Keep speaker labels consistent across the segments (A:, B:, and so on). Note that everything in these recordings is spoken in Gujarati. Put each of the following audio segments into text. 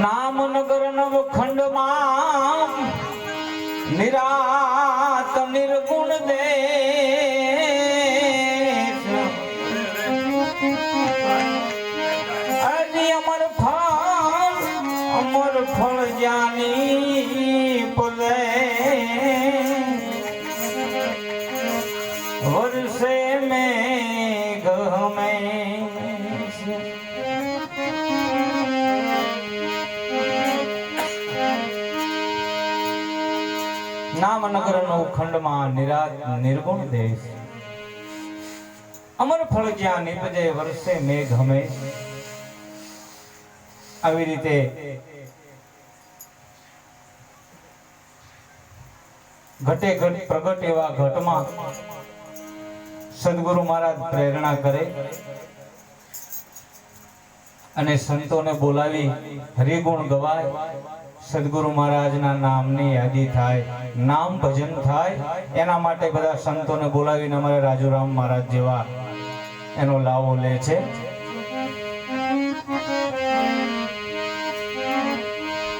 A: નામનગર નવખંડમાં નિરાત નિર્ગુણ દે અમર ફળ અમર ફળ જાની પલે. નામનગર નો ખંડમાં નિરાત નિર્ગુણ દેશ. અમર ફળ જ્યાં નિપજે વર્ષે મેઘ હમે આવી રીતે ઘટે ઘટ પ્રગટ એવા ઘટમાં સદગુરુ મહારાજ પ્રેરણા કરે અને સંતોને બોલાવી હરિગુણ ગવાય. સદગુરુ મહારાજના નામની યાદી થાય, નામ ભજન થાય, એના માટે બધા સંતોને બોલાવીને અમારે રાજુરામ મહારાજ જેવા એનો લાવો લે છે.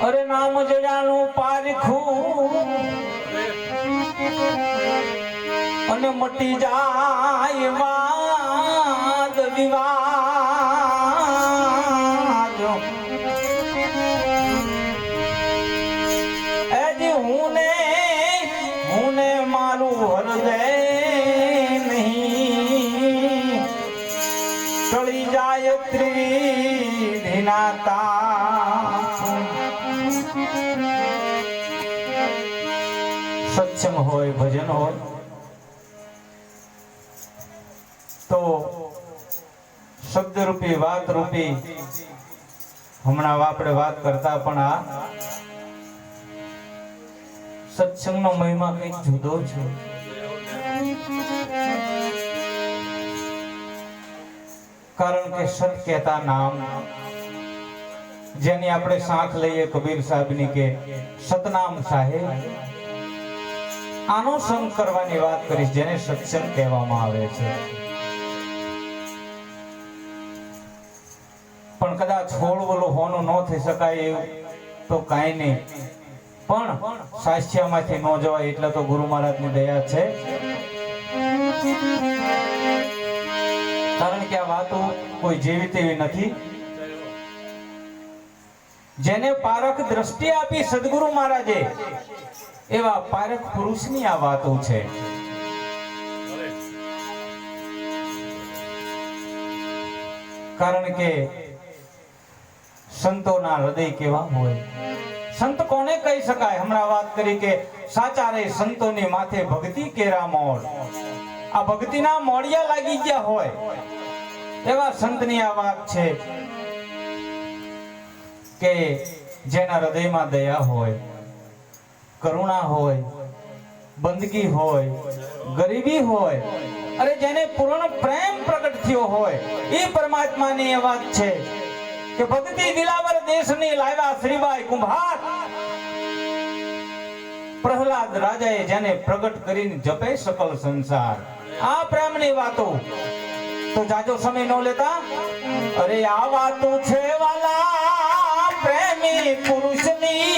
A: અરે નામ જડાનું પારખું અને મટી જાય વાદ વિવાદ. હૃદય નહીં. ટળી જાય ત્રિવિધિના સત્સંગ હોય, ભજન હોય, તો શબ્દ રૂપી વાત રૂપી હમણાં આપણે વાત કરતા પણ આ સત્સંગનો મહિમા કંઈક જુદો છે. કારણ કે સત કહેતા નામ, જેની આપણે સાંખ લઈએ કબીર સાહેબની કે સતનામ સાહેબ આનો સંગ કરવાની વાત કરીશ જેને સત્સંગ કહેવામાં આવે છે. પણ કદાચ છોડ બોલો હોનું ન થઈ શકાય એવું તો કાંઈ નહીં. પણ સાસ્યામાંથી ન જવાય એટલે તો ગુરુ મહારાજની દયા છે. કારણ કે આ વાતો કોઈ જેવી તેવી નથી. જેને પારખ દ્રષ્ટિ આપી સદગુરુ મહારાજે, એવા પારખ પુરુષની આ વાતો છે. કારણ કે સંતોના હૃદય કેવા હોય? સંત કોને કહી શકાય? હમણાં વાત કરી કે સાચા રે સંતોની માથે ભક્તિ કેરા મોડ આ ભક્તિના મોડિયા લાગી ગયા હોય. એવા સંતની આ વાત છે કે જેના હૃદયમાં દયા હોય, કરુણા હોય, બંદગી હોય, ગરીબી હોય, અરે જેને પૂર્ણ પ્રેમ પ્રગટ થયો હોય, એ પરમાત્માની એ વાત છે કે ભક્તિ દિલાવર દેશની લાવ્યા શ્રીબાઈ કુંભાર. પ્રહલાદ રાજાએ જેને પ્રગટ કરીને જપે સકલ સંસાર. આ પ્રેમની વાતો. તો જાજો સમય ન લેતા. અરે આ વાતો છે વાલા પ્રેમી પુરુષની.